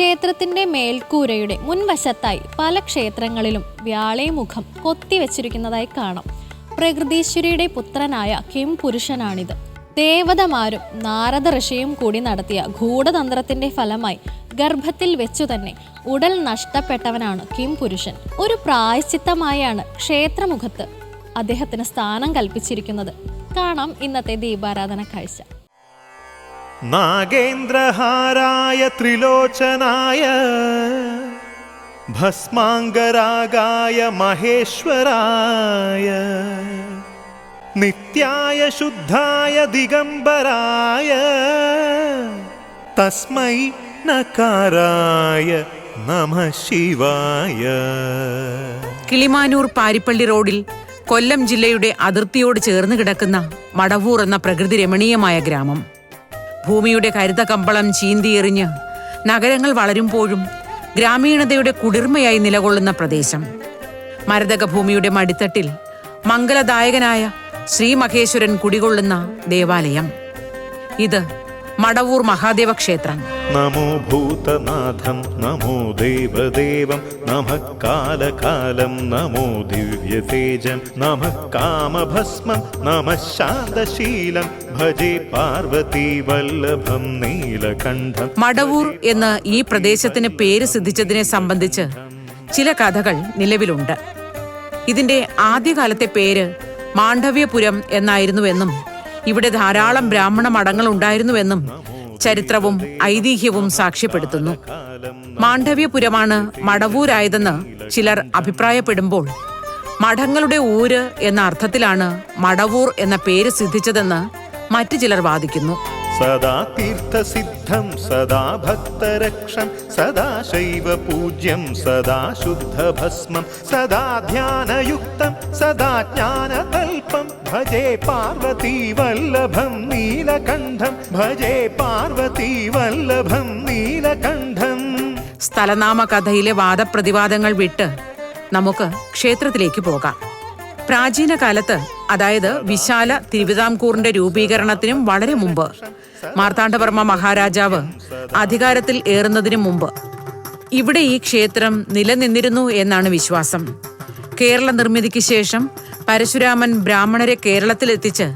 ക്ഷേത്രത്തിന്റെ മേൽക്കൂരയുടെ മുൻവശത്തായി പല ക്ഷേത്രങ്ങളിലും വ്യാളേമുഖം കൊത്തിവെച്ചിരിക്കുന്നതായി കാണാം. പ്രകൃതീശ്വരിയുടെ പുത്രനായ കിം പുരുഷനാണിത്. ദേവതമാരും നാരദ ഋഷിയും കൂടി നടത്തിയ ഗൂഢതന്ത്രത്തിന്റെ ഫലമായി ഗർഭത്തിൽ വെച്ചു തന്നെ ഉടൽ നഷ്ടപ്പെട്ടവനാണ് കിം പുരുഷൻ. ഒരു പ്രായശ്ചിത്തമായാണ് ക്ഷേത്രമുഖത്ത് അദ്ദേഹത്തിന് സ്ഥാനം കൽപ്പിച്ചിരിക്കുന്നത്. കാണാം ഇന്നത്തെ ദീപാരാധന കാഴ്ച. നാഗേന്ദ്രഹാരായ ത്രിലോചനായ ഭസ്മാംഗരാഗായ മഹേശ്വരായ നിത്യായ ശുദ്ധായ ദിഗംബരായ തസ്മൈ നകാരായ നമ ശിവായ. കിളിമാനൂർ പാരിപ്പള്ളി റോഡിൽ കൊല്ലം ജില്ലയുടെ അതിർത്തിയോട് ചേർന്ന് കിടക്കുന്ന മടവൂർ എന്ന പ്രകൃതി രമണീയമായ ഗ്രാമം. ഭൂമിയുടെ കരുത കമ്പളം ചീന്തിയെറിഞ്ഞ് നഗരങ്ങൾ വളരുമ്പോഴും ഗ്രാമീണതയുടെ കുളിർമയായി നിലകൊള്ളുന്ന പ്രദേശം. മരതക ഭൂമിയുടെ മടിത്തട്ടിൽ മംഗലദായകനായ ശ്രീമഹേശ്വരൻ കുടികൊള്ളുന്ന ദേവാലയം. ഇത് മടവൂർ മഹാദേവ ക്ഷേത്രം. നമോ ഭൂതനാഥം നമോ ദേവദേവം നമ കാലകാലം നമോ ദിവ്യതേജം നമ കാമഭസ്മം നമ ശാന്തശീലം. ഭജേ പാർവതി വല്ലഭം നീലകണ്ഠം. മടവൂർ എന്ന ഈ പ്രദേശത്തിന് പേര് സിദ്ധിച്ചതിനെ സംബന്ധിച്ച് ചില കഥകൾ നിലവിലുണ്ട്. ഇതിന്റെ ആദ്യകാലത്തെ പേര് മാണ്ഡവ്യപുരം എന്നായിരുന്നുവെന്നും ഇവിടെ ധാരാളം ബ്രാഹ്മണ മഠങ്ങൾ ഉണ്ടായിരുന്നുവെന്നും ചരിത്രവും ഐതിഹ്യവും സാക്ഷ്യപ്പെടുത്തുന്നു. മാണ്ഡവ്യപുരമാണ് മടവൂരായതെന്ന് ചിലർ അഭിപ്രായപ്പെടുമ്പോൾ മഠങ്ങളുടെ ഊര് എന്ന അർത്ഥത്തിലാണ് മടവൂർ എന്ന പേര് സിദ്ധിച്ചതെന്ന് മറ്റു ചിലർ വാദിക്കുന്നു. സദാ തീർത്ഥസിദ്ധം സദാ ഭക്തരക്ഷം സദാ ശൈവ പൂജ്യം സദാ ശുദ്ധഭസ്മം സദാ ധ്യാനയുക്തം സദാ ജ്ഞാനതൽപം ഭജേ പാർവതി വല്ലഭം നീലകണ്ഠം. ഭജേ പാർവതി വല്ലഭം നീലകണ്ഠം. സ്ഥലനാമ കഥയിലെ വാദപ്രതിവാദങ്ങൾ വിട്ട് നമുക്ക് ക്ഷേത്രത്തിലേക്ക് പോകാം. പ്രാചീന കാലത്ത് അതായത് വിശാല തിരുവിതാംകൂറിന്റെ രൂപീകരണത്തിനും വളരെ മുമ്പ് മാർത്താണ്ഡവർമ്മ മഹാരാജാവ് അധികാരത്തിൽ ഏറുന്നതിനു മുമ്പ് ഇവിടെ ഈ ക്ഷേത്രം നിലനിന്നിരുന്നു എന്നാണ് വിശ്വാസം. കേരള നിർമ്മിതിക്ക് ശേഷം പരശുരാമൻ ബ്രാഹ്മണരെ കേരളത്തിലെത്തിച്ച്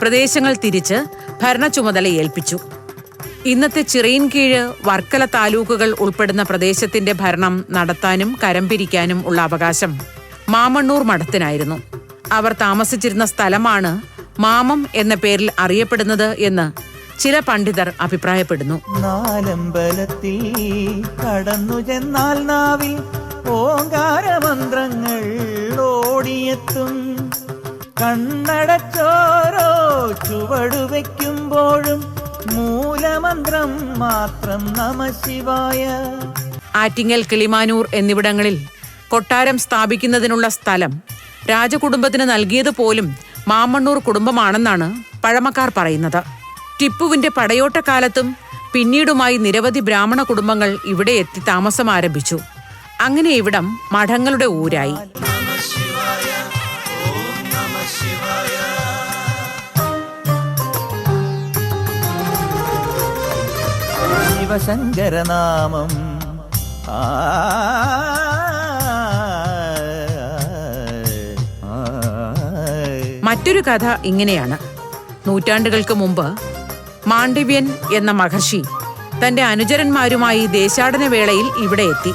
പ്രദേശങ്ങൾ തിരിച്ച് ഭരണ ചുമതല ഏൽപ്പിച്ചു. ഇന്നത്തെ ചിറയിൻ ചിറയിൻകീഴ് വർക്കല താലൂക്കുകൾ ഉൾപ്പെടുന്ന പ്രദേശത്തിന്റെ ഭരണം നടത്താനും കരം പിരിക്കാനും ഉള്ള അവകാശം മാമണ്ണൂർ മഠത്തിനായിരുന്നു. അവർ താമസിച്ചിരുന്ന സ്ഥലമാണ് മാമം എന്ന പേരിൽ അറിയപ്പെടുന്നത് എന്ന് ചില പണ്ഡിതർ അഭിപ്രായപ്പെടുന്നു. നാലമ്പലത്തിൽ കടന്നു ചെന്നാൽ നാവിൽ ഓങ്കാരമന്ത്രങ്ങൾ ഓടിയെത്തും. കണ്ണടച്ചോരോ ചുവടു വെക്കുമ്പോഴും മൂലമന്ത്രം മാത്രം നമ ശിവായ. ആറ്റിങ്ങൽ കിളിമാനൂർ എന്നിവിടങ്ങളിൽ കൊട്ടാരം സ്ഥാപിക്കുന്നതിനുള്ള സ്ഥലം രാജകുടുംബത്തിന് നൽകിയത് പോലും മാമണ്ണൂർ കുടുംബമാണെന്നാണ് പഴമക്കാർ പറയുന്നത്. ടിപ്പുവിന്റെ പടയോട്ടക്കാലത്തും പിന്നീടുമായി നിരവധി ബ്രാഹ്മണ കുടുംബങ്ങൾ ഇവിടെ എത്തി താമസം ആരംഭിച്ചു അങ്ങനെ ഇവിടം മഠങ്ങളുടെ ഊരായി. ശിവശങ്കരനാമം ആ മറ്റൊരു കഥ ഇങ്ങനെയാണ്. നൂറ്റാണ്ടുകൾക്ക് മുമ്പ് മാണ്ഡവ്യൻ എന്ന മഹർഷി തന്റെ അനുചരന്മാരുമായി ദേശാടന വേളയിൽ ഇവിടെ എത്തി.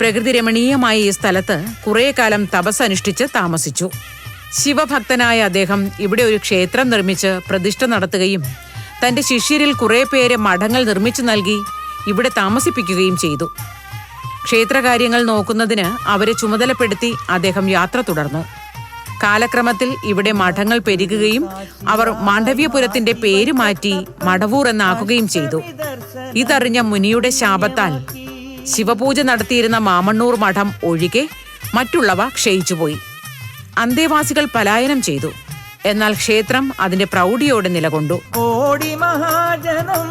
പ്രകൃതി രമണീയമായ ഈ സ്ഥലത്ത് കുറേ കാലം തപസ് അനുഷ്ഠിച്ച് താമസിച്ചു. ശിവഭക്തനായ അദ്ദേഹം ഇവിടെ ഒരു ക്ഷേത്രം നിർമ്മിച്ച് പ്രതിഷ്ഠ നടത്തുകയും തന്റെ ശിഷ്യരിൽ കുറെ പേരെ മഠങ്ങൾ നിർമ്മിച്ചു നൽകി ഇവിടെ താമസിപ്പിക്കുകയും ചെയ്തു. ക്ഷേത്രകാര്യങ്ങൾ നോക്കുന്നതിന് അവരെ ചുമതലപ്പെടുത്തി അദ്ദേഹം യാത്ര തുടർന്നു. കാലക്രമത്തിൽ ഇവിടെ മഠങ്ങൾ പെരുകുകയും അവർ മാണ്ഡവ്യപുരത്തിന്റെ പേര് മാറ്റി മടവൂർ എന്നാക്കുകയും ചെയ്തു. ഇതറിഞ്ഞ മുനിയുടെ ശാപത്താൽ ശിവപൂജ നടത്തിയിരുന്ന മാമണ്ണൂർ മഠം ഒഴികെ മറ്റുള്ളവ ക്ഷയിച്ചുപോയി. അന്തേവാസികൾ പലായനം ചെയ്തു. എന്നാൽ ക്ഷേത്രം അതിന്റെ പ്രൗഢിയോടെ നിലകൊണ്ടു. കോടി മഹാജനം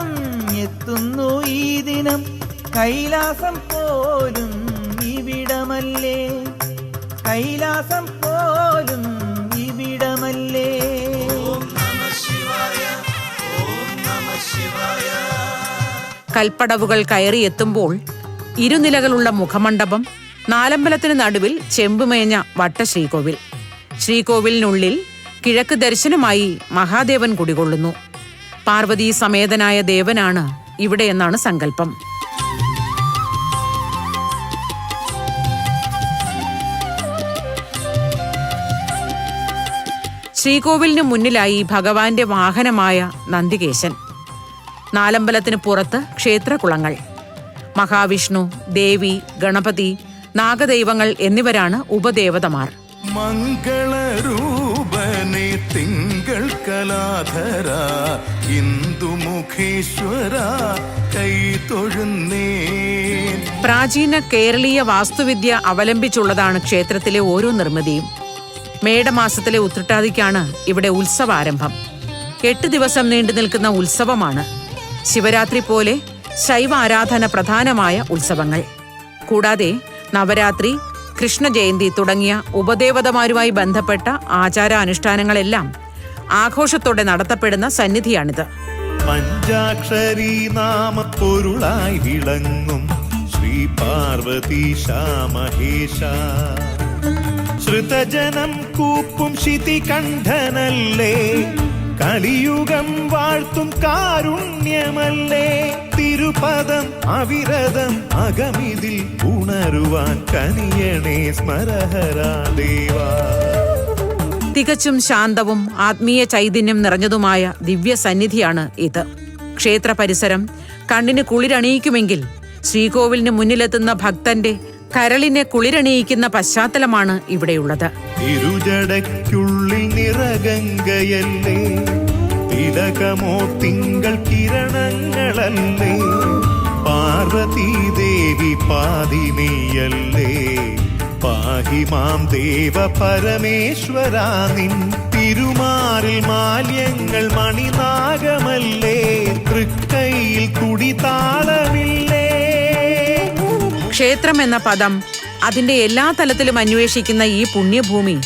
എത്തുന്നു ഈ ദിനം. കൈലാസം പോലും ഇവിടമല്ലേ? കൈലാസം പോലും ഇവിടമല്ലേ? കൽപ്പടവുകൾ കയറി എത്തുമ്പോൾ ഇരുനിലകളുള്ള മുഖമണ്ഡപം നാലമ്പലത്തിന് നടുവിൽ ചെമ്പുമേഞ്ഞ വട്ടശ്രീകോവിൽ. ശ്രീകോവിലിനുള്ളിൽ കിഴക്ക് ദർശനമായി മഹാദേവൻ കുടികൊള്ളുന്നു. പാർവതി സമേതനായ ദേവനാണ് ഇവിടെ എന്നാണ് സങ്കല്പം. ശ്രീകോവിലിന് മുന്നിലായി ഭഗവാന്റെ വാഹനമായ നന്ദികേശൻ. നാലമ്പലത്തിന് പുറത്ത് ക്ഷേത്രകുളങ്ങൾ. മഹാവിഷ്ണു ദേവി ഗണപതി നാഗദൈവങ്ങൾ എന്നിവരാണ് ഉപദേവതമാർ. മംഗളരൂപനെ തിങ്കൾ കലാധര ഇന്ദുമുഖേശ്വര കൈതൊഴുന്നേ പ്രാചീന കേരളീയ വാസ്തുവിദ്യ അവലംബിച്ചുള്ളതാണ് ക്ഷേത്രത്തിലെ ഓരോ നിർമ്മിതിയും. മേടമാസത്തിലെ ഉത്രട്ടാതിക്കാണ് ഇവിടെ ഉത്സവാരംഭം. എട്ട് ദിവസം നീണ്ടു നിൽക്കുന്ന ഉത്സവമാണ്. ശിവരാത്രി പോലെ ശൈവ ആരാധന പ്രധാനമായ ഉത്സവങ്ങൾ. കൂടാതെ നവരാത്രി കൃഷ്ണജയന്തി തുടങ്ങിയ ഉപദേവതമാരുമായി ബന്ധപ്പെട്ട ആചാരാനുഷ്ഠാനങ്ങളെല്ലാം ആഘോഷത്തോടെ നടത്തപ്പെടുന്ന സന്നിധിയാണിത്. പഞ്ചാക്ഷരി നാമപ്പൊരുളായി വിളങ്ങും ശ്രീ പാർവതി ശ്രുതജനം കൂപ്പും ശിതികണ്ഠനല്ലേ? കലിയുഗം വാഴ്ത്തും കാരുണ്യമല്ലേ? തിരുപദം അവിരതം അകമിതിൽ ഉണരുവാൻ കനിയണേ സ്മരഹരാ ദേവാ. തികച്ചും ശാന്തവും ആത്മീയ ചൈതന്യം നിറഞ്ഞതുമായ ദിവ്യ സന്നിധിയാണ് ഇത്. ക്ഷേത്ര പരിസരം കണ്ണിന് കുളിരണിയിക്കുമെങ്കിൽ ശ്രീകോവിലിന് മുന്നിലെത്തുന്ന ഭക്തന്റെ കരളിനെ കുളിരണിയിക്കുന്ന പശ്ചാത്തലമാണ് ഇവിടെയുള്ളത്. ഇരുജടയ്ക്കുള്ളിൽ നിറഗംഗയല്ലേ? തിലകമോ തിങ്കൾ കിരണങ്ങളല്ലേ? പാർവതീദേവി ദേവി പാതിനിയല്ലേ പാഹിമാം ദേവ പരമേശ്വരാ നിൻ തിരുമാറിൽ മാല്യങ്ങൾ മണിനാഗമല്ലേ? തൃക്കൈയിൽ കുടിതാളമില്ലേ ക്ഷേത്രം എന്ന പദം അതിന്റെ എല്ലാ തലത്തിലും അന്വേഷിക്കുന്ന ഈ പുണ്യഭൂമി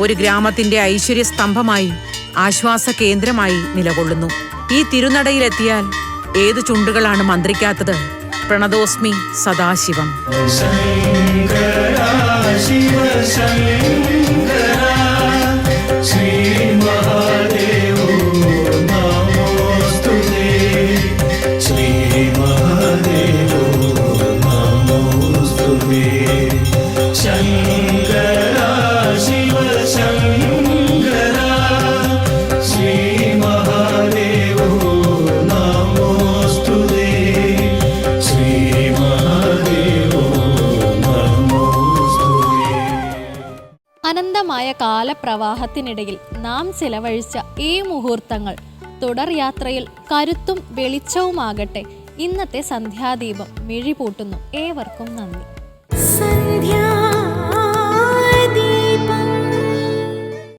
ഒരു ഗ്രാമത്തിന്റെ ഐശ്വര്യ സ്തംഭമായി ആശ്വാസ കേന്ദ്രമായി നിലകൊള്ളുന്നു. ഈ തിരുനടയിലെത്തിയാൽ ഏത് ചുണ്ടുകളാണ് മന്ത്രിക്കാത്തത്? പ്രണതോസ്മി സദാശിവം. അനന്തമായ കാലപ്രവാഹത്തിനിടയിൽ നാം ചിലവഴിച്ച ഈ മുഹൂർത്തങ്ങൾ തുടർ യാത്രയിൽ കരുത്തും വെളിച്ചവുമാകട്ടെ. ഇന്നത്തെ സന്ധ്യാദീപം മിഴിപൂട്ടുന്നു. ഏവർക്കും നന്ദി.